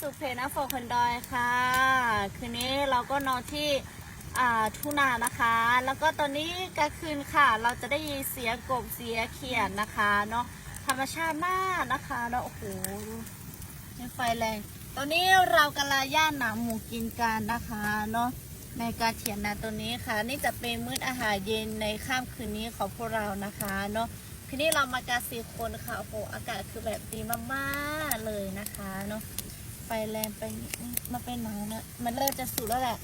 สุเพนะโฟคนดอยค่ะ คืนนี้เราก็นอนที่ทุ่งนานะคะ แล้วก็ตอนนี้กลางคืนค่ะ เราจะได้ยินเสียงกบเสียงเขียนนะคะเนาะธรรมชาติมากนะคะเนาะโอ้โหนี่ไฟแรง ตอนนี้เรากำลังย่างหนังหมูกินกันนะคะเนาะในการเถียนนาตัวนี้ค่ะ นี่จะเป็นมื้ออาหารเย็นในค่ำคืนนี้ของพวกเรานะคะเนาะ ทีนี้เรามากันสี่คนค่ะ โอ้โห อากาศคือแบบดีมากๆเลยนะคะเนาะ ไฟแรงไปมาเป็นหนาวนะมันเริ่มจะสุกแล้วแหละ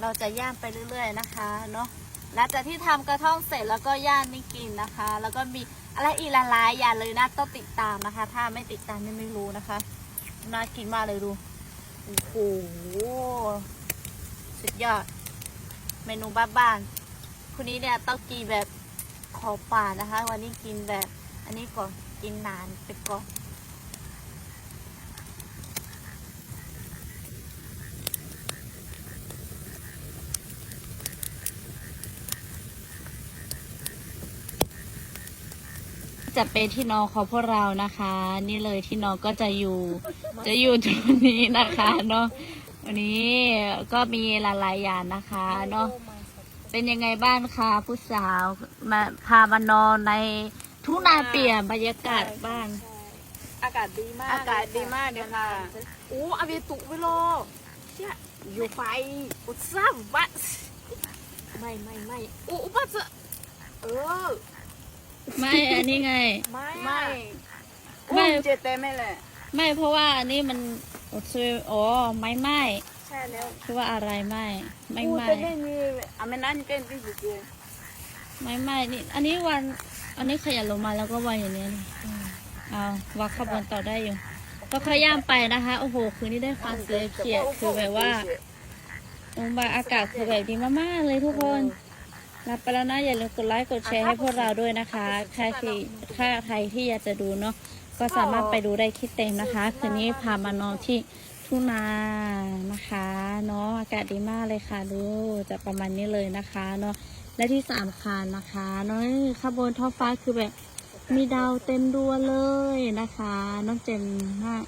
เราจะย่างไปเรื่อยๆนะคะเนาะ หลังจากที่ทำกระท่องเสร็จแล้วก็ย่างนี่กินนะคะ แล้วก็มีอะไรอีกหลายๆอย่างเลยนะต้องติดตามนะคะ ถ้าไม่ติดตามนี่ไม่รู้นะคะน่ากินมากเลยดู โอ้โห สุดยอด เมนูบ้านๆคุณนี้เนี่ยต้องกินแบบ ขอป่านะคะ วันนี้กินแบบ อันนี้ก่อนกินนานไปก่อนจะเป็นที่นอนของพวกเรานะคะ นี่เลยที่นอนก็จะอยู่ จะอยู่ตรงนี้นะคะเนาะวันนี้ก็มีหลายๆอย่างนะคะเนาะ เป็นยังไงบ้างคะผู้สาวมาพามานอนในทุ่งนาเปลี่ยนบรรยากาศบ้านอากาศดีมากอากาศดีมากเลยค่ะโอ้อาเวตุไปโลเชี่ยอยู่ไฟอุตส่าห์บัสไม่ไม่ไม่โอ้อุบัติเออไม่อันนี้ไง ไม่ไม่ไม่ไม่เจเต้ไม่แหละไม่เพราะว่าอันนี้มันโอ้ซอ๋อไม่ไหม้ใช่ แล้วคือว่าอะไรไหม้ไม่กูไหม้เต้นนี่อเมนั่นเป็นที่สุดเลยไม่ไหม้นี่อันนี้วัน อันนี้ขยันลงมาแล้วก็วันอย่างนี้เลยเอาวักขบวนต่อได้อยู่ก็ขย่ามไปนะคะ โอ้โห คืนนี้ได้ฟังเสียงเขียดคือแบบว่าองบาอากาศคือแบบดีมากๆเลยทุกคนรับไปแล้วนะอย่าลืมกดไลค์กดแชร์ให้พวกเราด้วยนะคะใครที่ถ้าใครที่อยากจะดูเนาะก็สามารถไปดูได้คลิปเต็มนะคะ คืนนี้พามานอนที่ ทุ่งนานะคะเนาะอากาศดีมากเลยค่ะดูจะประมาณนี้เลยนะคะเนาะและที่สามคันนะคะเนาะข้างบนท้องฟ้าคือแบบมีดาวเต็มดวงเลยนะคะน้องเจมมาก